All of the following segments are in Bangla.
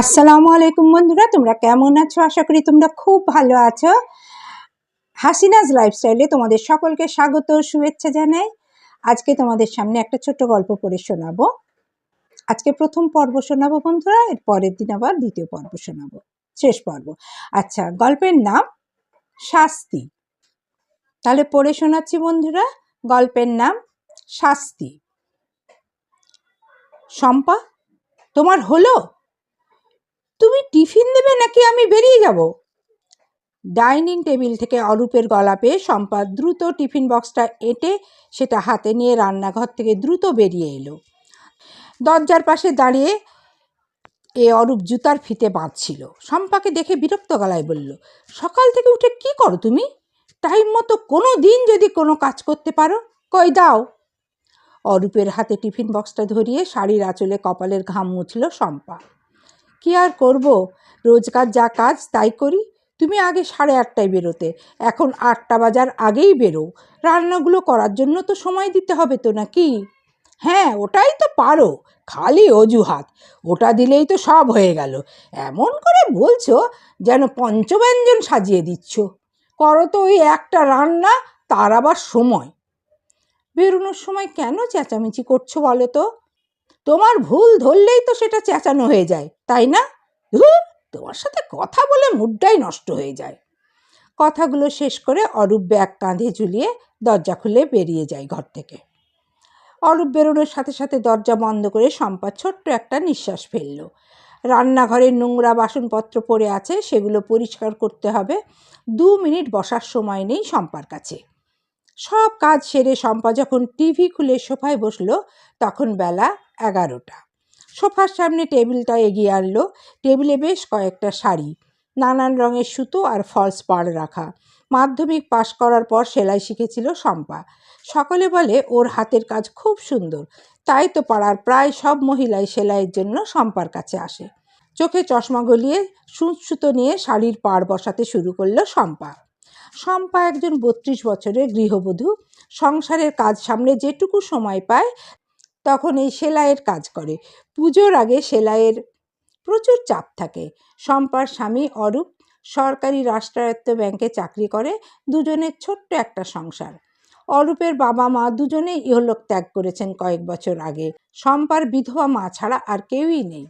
আসসালামু আলাইকুম বন্ধুরা, তোমরা কেমন আছো? আশা করি তোমরা খুব ভালো আছো। হাসিনাজ লাইফস্টাইলে তোমাদের সকলকে স্বাগত, শুভেচ্ছা জানাই। আজকে তোমাদের সামনে একটা ছোট্ট গল্প পড়ে শোনাবো। আজকে প্রথম পর্ব শোনাবো বন্ধুরা, এর পরের দিন আবার দ্বিতীয় পর্ব শোনাবো। শেষ পর্ব। আচ্ছা গল্পের নাম শাস্তি। তাহলে পড়ে শোনাচ্ছি বন্ধুরা, গল্পের নাম শাস্তি। শম্পা, তোমার হলো? তুমি টিফিন দেবে নাকি আমি বেরিয়ে যাব? ডাইনিং টেবিল থেকে অরূপের গলা পেয়ে শম্পা দ্রুত টিফিন বক্সটা এঁটে সেটা হাতে নিয়ে রান্নাঘর থেকে দ্রুত বেরিয়ে এলো। দরজার পাশে দাঁড়িয়ে এ অরূপ জুতার ফিতে বাঁধছিল। শম্পাকে দেখে বিরক্ত গলায় বলল, সকাল থেকে উঠে কি করো তুমি? টাইম মতো কোনো দিন যদি কোনো কাজ করতে পারো, কই দাও? অরূপের হাতে টিফিন বক্সটা ধরিয়ে শাড়ির আঁচলে কপালের ঘাম মুছল শম্পা। কি আর করব? রোজকার যা কাজ, তাই করি। তুমি আগে সাড়ে আটটায় বেরোতে, এখন আটটা বাজার আগেই বেরো। রান্নাগুলো করার জন্য তো সময় দিতে হবে তো নাকি? হ্যাঁ ওটাই তো পারো, খালি অজুহাত। ওটা দিলেই তো সব হয়ে গেল। এমন করে বলছো যেন পঞ্চব্যঞ্জন সাজিয়ে দিচ্ছ। করো তো ওই একটা রান্না, তার আবার সময়। বেরোনোর সময় কেন চেঁচামেচি করছ বলো তো? তোমার ভুল ধরলেই তো সেটা চেঁচানো হয়ে যায়, তাই না? ধুর, তোমার সাথে কথা বলে মুডটাই নষ্ট হয়ে যায়। কথাগুলো শেষ করে অরূপ ব্যাগ কাঁধে ঝুলিয়ে দরজা খুলে বেরিয়ে যায় ঘর থেকে। অরূপ বেরোনোর সাথে সাথে দরজা বন্ধ করে শম্পা ছোট্ট একটা নিঃশ্বাস ফেলল। রান্নাঘরে নোংরা বাসনপত্র পড়ে আছে, সেগুলো পরিষ্কার করতে হবে। দু মিনিট বসার সময় নেই শম্পার কাছে। সব কাজ সেরে শম্পা যখন টিভি খুলে সোফায় বসল, তখন বেলা এগারোটা। সোফার সামনে টেবিলটা এগিয়ে আনলো। টেবিলে বেশ কয়েকটা শাড়ি, নানান রঙের সুতো আর ফলস পাড় রাখা। মাধ্যমিক পাশ করার পর সেলাই শিখেছিল শম্পা। সকলে বলে, ওর হাতের কাজ খুব সুন্দর। তাই তো পাড়ার প্রায় সব মহিলাই সেলাইয়ের জন্য শম্পার কাছে আসে। চোখে চশমা গলিয়ে সুঁচ সুতো নিয়ে শাড়ির পাড় বসাতে শুরু করল শম্পা। শম্পা একজন বত্রিশ বছরের গৃহবধূ। সংসারের কাজ সামলে যেটুকু সময় পায় তখন এই সেলাইয়ের কাজ করে। পুজোর আগে সেলাইয়ের প্রচুর চাপ থাকে। শম্পার স্বামী অরূপ সরকারি রাষ্ট্রায়ত্ত ব্যাংকে চাকরি করে, দুজনের ছোট্ট একটা সংসার। অরূপের বাবা মা দুজনেই ইহলোক ত্যাগ করেছেন কয়েক বছর আগে। শম্পার বিধবা মা ছাড়া আর কেউই নেই।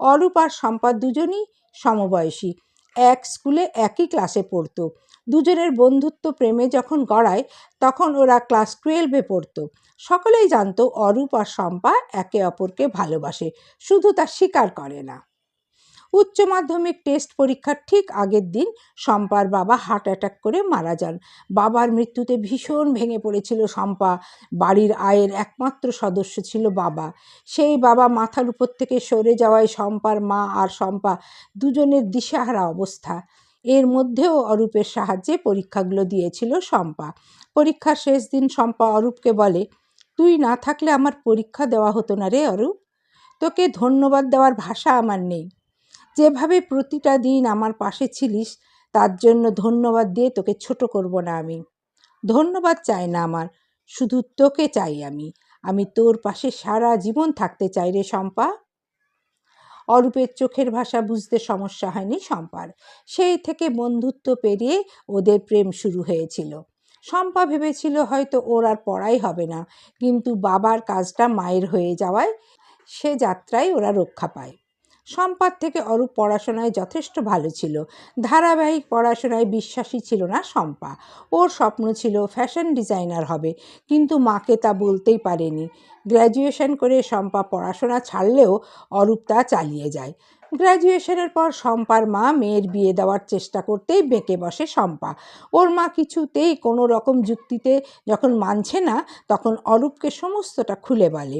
অরূপ আর শম্পা দুজনই সমবয়সী। এক স্কুলে একই ক্লাসে পড়তো। দুজনের বন্ধুত্ব প্রেমে যখন গড়ায়, তখন ওরা ক্লাস টুয়েলভে পড়তো। সকলেই জানতো অরূপ আর শম্পা একে অপরকে ভালোবাসে, শুধু তা স্বীকার করে না। উচ্চ মাধ্যমিক টেস্ট পরীক্ষার ঠিক আগের দিন শম্পার বাবা হার্ট অ্যাটাক করে মারা যান। বাবার মৃত্যুতে ভীষণ ভেঙে পড়েছিল শম্পা। বাড়ির আয়ের একমাত্র সদস্য ছিল বাবা। সেই বাবা মাথার উপর থেকে সরে যাওয়ায় শম্পার মা আর শম্পা দুজনের দিশাহারা অবস্থা। এর মধ্যেও অরূপের সাহায্যে পরীক্ষাগুলো দিয়েছিল শম্পা। পরীক্ষার শেষ দিন শম্পা অরূপকে বলে, তুই না থাকলে আমার পরীক্ষা দেওয়া হতো না রে অরূপ। তোকে ধন্যবাদ দেওয়ার ভাষা আমার নেই। যেভাবে প্রতিটা দিন আমার পাশে ছিলিস, তার জন্য ধন্যবাদ দিয়ে তোকে ছোট করব না আমি। ধন্যবাদ চাই না আমার, শুধু তোকে চাই আমি। আমি তোর পাশে সারা জীবন থাকতে চাই রে শম্পা। অরূপের চোখের ভাষা বুঝতে সমস্যা হয়নি শম্পার। সেই থেকে বন্ধুত্ব পেরিয়ে ওদের প্রেম শুরু হয়েছিল। শম্পা ভেবেছিল হয়তো ওর আর পড়াই হবে না, কিন্তু বাবার কাজটা মায়ের হয়ে যাওয়ায় সে যাত্রায় ওরা রক্ষা পায়। সম্পাদ থেকে অরূপ পড়াশোনায় যথেষ্ট ভালো ছিল। ধারাবাহিক পড়াশোনায় বিশ্বাসী ছিল না শম্পা। ওর স্বপ্ন ছিল ফ্যাশন ডিজাইনার হবে, কিন্তু মাকে তা বলতেই পারেনি। গ্র্যাজুয়েশন করে শম্পা পড়াশোনা ছাড়লেও অরূপ তা চালিয়ে যায়। গ্র্যাজুয়েশনের পর শম্পার মা মেয়ের বিয়ে দেওয়ার চেষ্টা করতেই বেঁকে বসে শম্পা। ওর মা কিছুতেই কোনো রকম যুক্তিতে যখন মানছে না, তখন অরূপকে সমস্তটা খুলে বলে।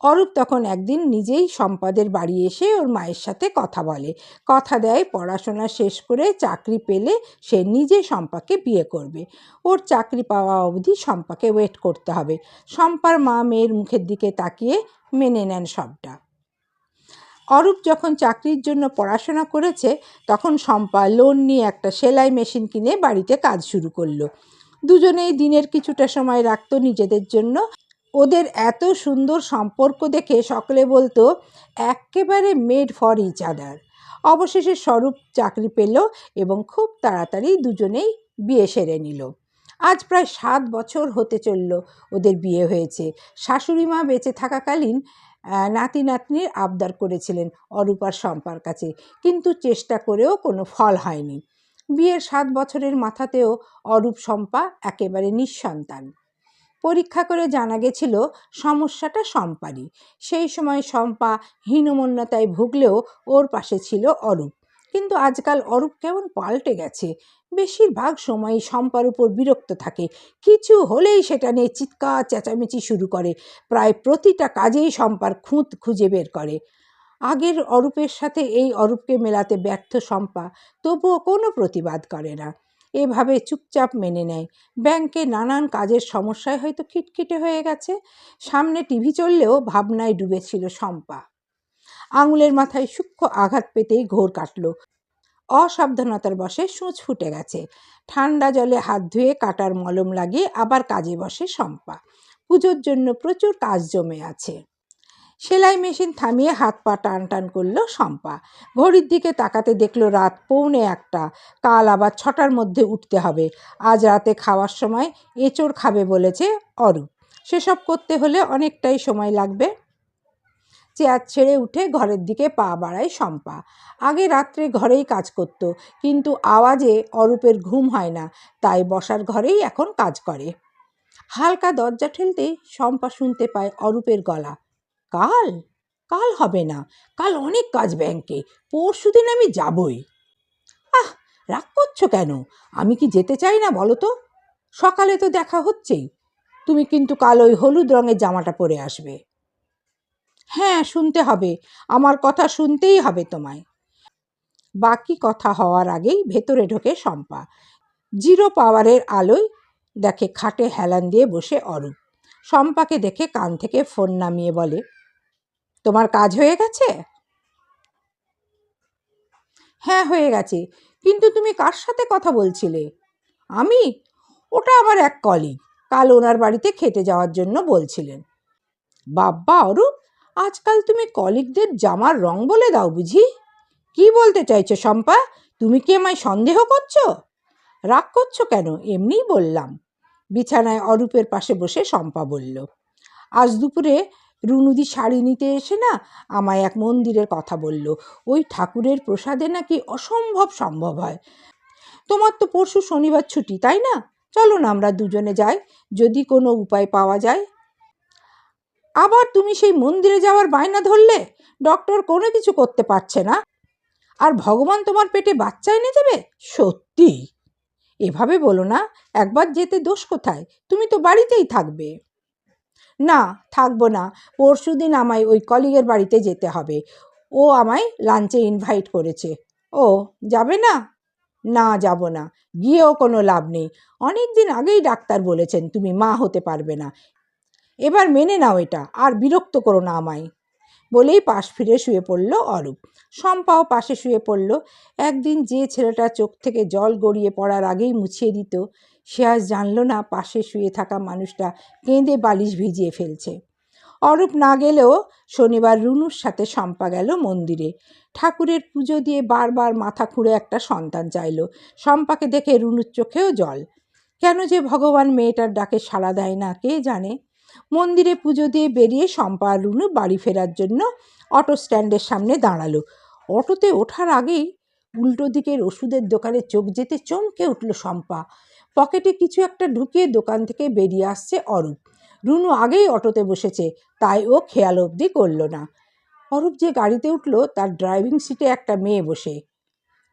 অরূপ তখন একদিন নিজেই সম্পাদের বাড়ি এসে ওর মায়ের সাথে কথা বলে। কথা দেয়, পড়াশোনা শেষ করে চাকরি পেলে সে নিজে সম্পাকে বিয়ে করবে। ওর চাকরি পাওয়া অবধি সম্পাকে ওয়েট করতে হবে। সম্পার মা মেয়ের মুখের দিকে তাকিয়ে মেনে নেন সবটা। অরূপ যখন চাকরির জন্য পড়াশোনা করেছে, তখন শম্পা লোন নিয়ে একটা সেলাই মেশিন কিনে বাড়িতে কাজ শুরু করল। দুজনেই দিনের কিছুটা সময় রাখতো নিজেদের জন্য। ওদের এত সুন্দর সম্পর্ক দেখে সকলে বলতো একেবারে মেড ফর ইচ আদার অবশেষে স্বরূপ চাকরি পেল এবং খুব তাড়াতাড়ি দুজনেই বিয়ে সেরে নিল। আজ প্রায় সাত বছর হতে চলল ওদের বিয়ে হয়েছে। শাশুড়ি মা বেঁচে থাকাকালীন নাতি নাতনির আবদার করেছিলেন অরূপার শম্পার কাছে, কিন্তু চেষ্টা করেও কোনো ফল হয়নি। বিয়ের সাত বছরের মাথাতেও অরূপ শম্পা একেবারে নিঃসন্তান। পরীক্ষা করে জানা গেছিল সমস্যাটা শম্পারই সেই সময় শম্পা হীনমন্যতায় ভুগলেও ওর পাশে ছিল অরূপ। কিন্তু আজকাল অরূপ কেমন পাল্টে গেছে। বেশিরভাগ সময়ই শম্পার উপর বিরক্ত থাকে। কিছু হলেই সেটা নিয়ে চিৎকার, চেঁচামেচি শুরু করে। প্রায় প্রতিটা কাজেই শম্পার খুঁত খুঁজে বের করে। আগের অরূপের সাথে এই অরূপকে মেলাতে ব্যর্থ শম্পা তবুও কোনো প্রতিবাদ করে না। এভাবে চুপচাপ মেনে নেয়। ব্যাংকে নানান কাজের সমস্যায় হয়তো খিটখিটে হয়ে গেছে। সামনে টিভি চললেও ভাবনায় ডুবেছিল শম্পা। আঙুলের মাথায় সূক্ষ্ম আঘাত পেতেই ঘোর কাটল। অসাবধানতার বশে সূঁচ ফুটে গেছে। ঠান্ডা জলে হাত ধুয়ে কাটার মলম লাগিয়ে আবার কাজে বসে শম্পা। পুজোর জন্য প্রচুর কাজ জমে আছে। সেলাই মেশিন থামিয়ে হাত পা টান টান করল শম্পা। ঘড়ির দিকে তাকাতে দেখল রাত পৌনে একটা। কাল আবার ছটার মধ্যে উঠতে হবে। আজ রাতে খাওয়ার সময় এঁচড় খাবে বলেছে অরূপ। সেসব করতে হলে অনেকটাই সময় লাগবে। চেয়ার ছেড়ে উঠে ঘরের দিকে পা বাড়ায় শম্পা। আগে রাত্রে ঘরেই কাজ করত, কিন্তু আওয়াজে অরূপের ঘুম হয় না, তাই বসার ঘরেই এখন কাজ করে। হালকা দরজা ঠেলতেই শম্পা শুনতে পায় অরূপের গলা। কাল? কাল হবে না। কাল অনেক কাজ ব্যাংকে। পরশু দিন আমি যাবই। আহ, রাগ করছ কেন? আমি কি যেতে চাই না বলো তো? সকালে তো দেখা হচ্ছেই। তুমি কিন্তু কাল ওই হলুদ রঙের জামাটা পরে আসবে। হ্যাঁ শুনতে হবে। আমার কথা শুনতেই হবে তোমায়। বাকি কথা হওয়ার আগেই ভেতরে ঢোকে শম্পা। জিরো পাওয়ারের আলোয় দেখে খাটে হেলান দিয়ে বসে অরূপ। শম্পাকে দেখে কান থেকে ফোন নামিয়ে বলে তোমার কাজ হয়ে গেছে? হ্যাঁ হয়ে গেছে। কিন্তু তুমি কার সাথে কথা বলছিলে? আমি? ওটা আমার এক কলিগ কাল ওনার বাড়িতে খেতে যাওয়ার জন্য বলছিলেন। বাব্বা অরূপ, আজকাল তুমি কলিগদের জামার রং বলে দাও বুঝি? কি বলতে চাইছো শম্পা? তুমি কি আমায় সন্দেহ করছ? রাগ করছ কেন? এমনিই বললাম। বিছানায় অরূপের পাশে বসে শম্পা বলল, আজ দুপুরে রুনুদি শাড়ি নিতে এসে না আমায় এক মন্দিরের কথা বলল। ওই ঠাকুরের প্রসাদে নাকি অসম্ভব সম্ভব হয়। তোমার তো পরশু শনিবার ছুটি, তাই না? চলো না আমরা দুজনে যাই, যদি কোনো উপায় পাওয়া যায়। আবার তুমি সেই মন্দিরে যাওয়ার বায়না ধরলে? ডক্টর কোনো কিছু করতে পারছে না। আর ভগবান তোমার পেটে বাচ্চা এনে দেবে? সত্যি? এভাবে বলো না, একবার যেতে দোষ কোথায়? তুমি তো বাড়িতেই থাকবে। না, থাকব না। পরশু দিন আমায় ওই কলিগের বাড়িতে যেতে হবে। ও আমায় লাঞ্চে ইনভাইট করেছে। ও, যাবে না? না, যাব না। গিয়েও কোনো লাভ নেই। অনেক দিন আগেই ডাক্তার বলেছেন তুমি মা হতে পারবে না। এবার মেনে নাও এটা, আর বিরক্ত করো না আমায়। বলেই পাশ ফিরে শুয়ে পড়ল অরূপ। শম্পাও পাশে শুয়ে পড়ল। একদিন যে ছেলেটা চোখ থেকে জল গড়িয়ে পড়ার আগেই মুছিয়ে দিত সে আজ জানল না পাশে শুয়ে থাকা মানুষটা কেঁদে বালিশ ভিজিয়ে ফেলছে। অরূপ না গেলেও শনিবার রুনুর সাথে শম্পা গেল মন্দিরে। ঠাকুরের পুজো দিয়ে বারবার মাথা খুঁড়ে একটা সন্তান চাইল। শম্পাকে দেখে রুনুর চোখেও জল। কেন যে ভগবান মেয়েটার ডাকে সাড়া দেয় না, কে জানে? মন্দিরে পুজো দিয়ে বেরিয়ে শম্পা আর রুনু বাড়ি ফেরার জন্য অটো স্ট্যান্ডের সামনে দাঁড়াল। অটোতে ওঠার আগেই উল্টো দিকের ওষুধের দোকানে চোখ যেতে চমকে উঠল শম্পা। পকেটে কিছু একটা ঢুকিয়ে দোকান থেকে বেরিয়ে আসছে অরূপ। রুনু আগেই অটোতে বসেছে, তাই ও খেয়াল অবধি করল না। অরূপ যে গাড়িতে উঠল, তার ড্রাইভিং সিটে একটা মেয়ে বসে।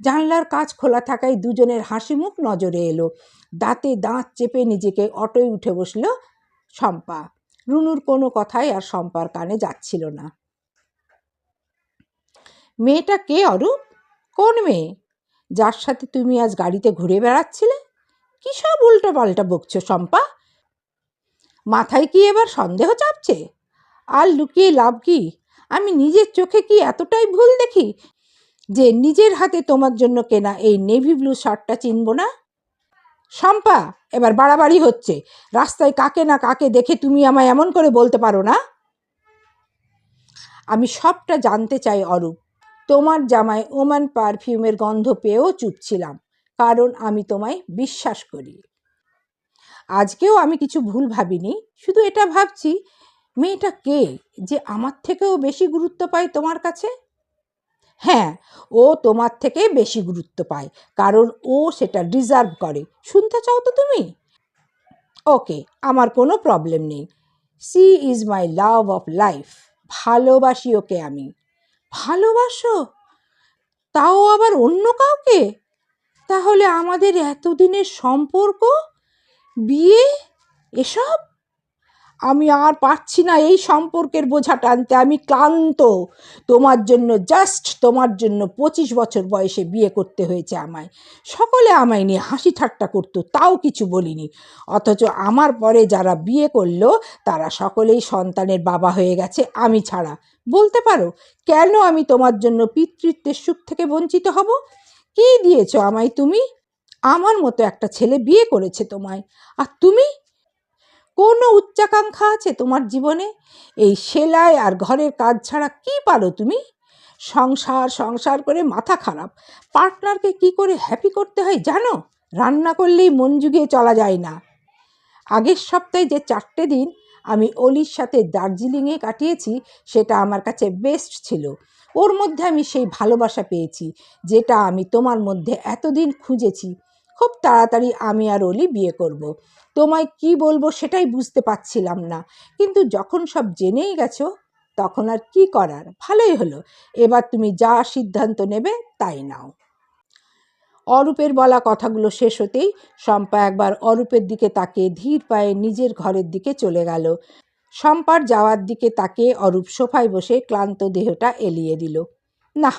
জানলার কাজ খোলা থাকায় দুজনের হাসি মুখ নজরে এলো। দাঁতে দাঁত চেপে নিজেকে অটোয় উঠে বসল শম্পা। রুনুর কোনো কথাই আর শম্পার কানে যাচ্ছিল না। মেয়েটা কে অরূপ? কোন মেয়ে? যার সাথে তুমি আজ গাড়িতে ঘুরে বেড়াচ্ছিলে? কী সব উল্টো পাল্টা বকছো শম্পা? মাথায় কি এবার সন্দেহ চাপছে? আর লুকিয়ে লাভ কি? আমি নিজের চোখে কি এতটাই ভুল দেখি যে নিজের হাতে তোমার জন্য কেনা এই নেভি ব্লু শার্টটা চিনব না? শম্পা, এবার বাড়াবাড়ি হচ্ছে। রাস্তায় কাকে না কাকে দেখে তুমি আমায় এমন করে বলতে পারো না? আমি সবটা জানতে চাই অরূপ। তোমার জামায় ওমান পারফিউমের গন্ধ পেয়েও চুপ ছিলাম কারণ আমি তোমায় বিশ্বাস করি। আজকেও আমি কিছু ভুল ভাবিনি, শুধু এটা ভাবছি, মেয়েটা কে যে আমার থেকেও বেশি গুরুত্ব পায় তোমার কাছে? হ্যাঁ ও তোমার থেকে বেশি গুরুত্ব পায়, কারণ ও সেটা ডিজার্ভ করে। শুনতে চাও তো তুমি? ওকে, আমার কোনো প্রবলেম নেই। She is my love of life, ভালোবাসি ওকে আমি। ভালোবাসো? তাও আবার অন্য কাউকে? তাহলে আমাদের এতদিনের সম্পর্ক? বিয়ে? এসব? আমি আর পারছি না এই সম্পর্কের বোঝা টানতে। আমি ক্লান্ত। তোমার জন্য জাস্ট তোমার জন্য পঁচিশ বছর বয়সে বিয়ে করতে হয়েছে আমায়। সকলে আমায় নিয়ে হাসি ঠাট্টা করতো, তাও কিছু বলিনি। অথচ আমার পরে যারা বিয়ে করল, তারা সকলেই সন্তানের বাবা হয়ে গেছে আমি ছাড়া। বলতে পারো, কেন আমি তোমার জন্য পিতৃত্বের সুখ থেকে বঞ্চিত হব? কী দিয়েছ আমায় তুমি? আমার মতো একটা ছেলে বিয়ে করেছে তোমায়। আর তুমি? কোনো উচ্চাকাঙ্ক্ষা আছে তোমার জীবনে? এই সেলাই আর ঘরের কাজ ছাড়া কি পারো তুমি? সংসার সংসার করে মাথা খারাপ। পার্টনারকে কি করে হ্যাপি করতে হয় জানো? রান্না করলেই মন জুগিয়ে চলা যায় না। আগের সপ্তাহে যে চারটে দিন আমি অলির সাথে দার্জিলিংয়ে কাটিয়েছি, সেটা আমার কাছে বেস্ট ছিল। ওর মধ্যে আমি সেই ভালোবাসা পেয়েছি, যেটা আমি তোমার মধ্যে এতদিন খুঁজেছি। খুব তাড়াতাড়ি আমি আর অলি বিয়ে করব। তোমায় কি বলব সেটাই বুঝতে পারছিলাম না। কিন্তু যখন সব জেনেই গেছো, তখন আর কি করার? ভালোই হলো। এবার তুমি যা সিদ্ধান্ত নেবে, তাই নাও। অরূপের বলা কথাগুলো শেষ হতেই শম্পা একবার অরূপের দিকে তাকিয়ে ধীর পায়ে নিজের ঘরের দিকে চলে গেল। শম্পার যাওয়ার দিকে তাকে অরূপ সোফায় বসে ক্লান্ত দেহটা এলিয়ে দিল। না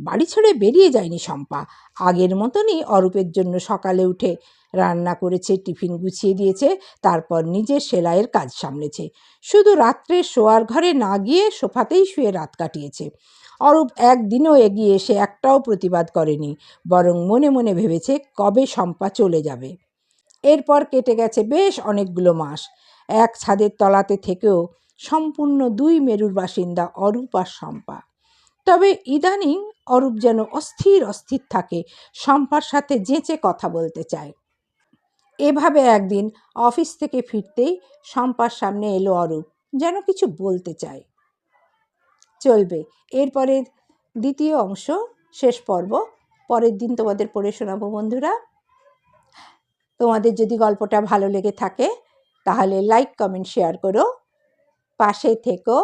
বাড়ি ছেড়ে বেরিয়ে যায়নি শম্পা। আগের মতনই অরূপের জন্য সকালে উঠে রান্না করেছে, টিফিন গুছিয়ে দিয়েছে, তারপর নিজের সেলাইয়ের কাজ সামলেছে। শুধু রাত্রে শোয়ার ঘরে না গিয়ে সোফাতেই শুয়ে রাত কাটিয়েছে। অরূপ একদিনও এগিয়ে এসে একটাও প্রতিবাদ করেনি, বরং মনে মনে ভেবেছে কবে শম্পা চলে যাবে। এরপর কেটে গেছে বেশ অনেকগুলো মাস। এক ছাদের তলাতে থেকেও সম্পূর্ণ দুই মেরুর বাসিন্দা অরূপ আর শম্পা। তবে ইদানিং অরূপ যেন অস্থির অস্থির থাকে, শম্পার সাথে যেচে কথা বলতে চায়। এভাবে একদিন অফিস থেকে ফিরতেই শম্পার সামনে এলো অরূপ, যেন কিছু বলতে চায়। চলবে, এরপরে দ্বিতীয় অংশ, শেষ পর্ব, পরের দিন তোমাদের পড়ে শোনাবো বন্ধুরা। তোমাদের যদি গল্পটা ভালো লেগে থাকে তাহলে লাইক কমেন্ট শেয়ার করো। পাশে থেকো।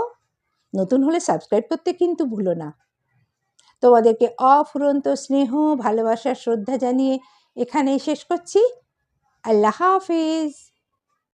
নতুন হলে সাবস্ক্রাইব করতে কিন্তু ভুলো না। তোমাদেরকে অফুরন্ত স্নেহ, ভালোবাসা, শ্রদ্ধা জানিয়ে এখানেই শেষ করছি। আল্লাহ হাফিজ।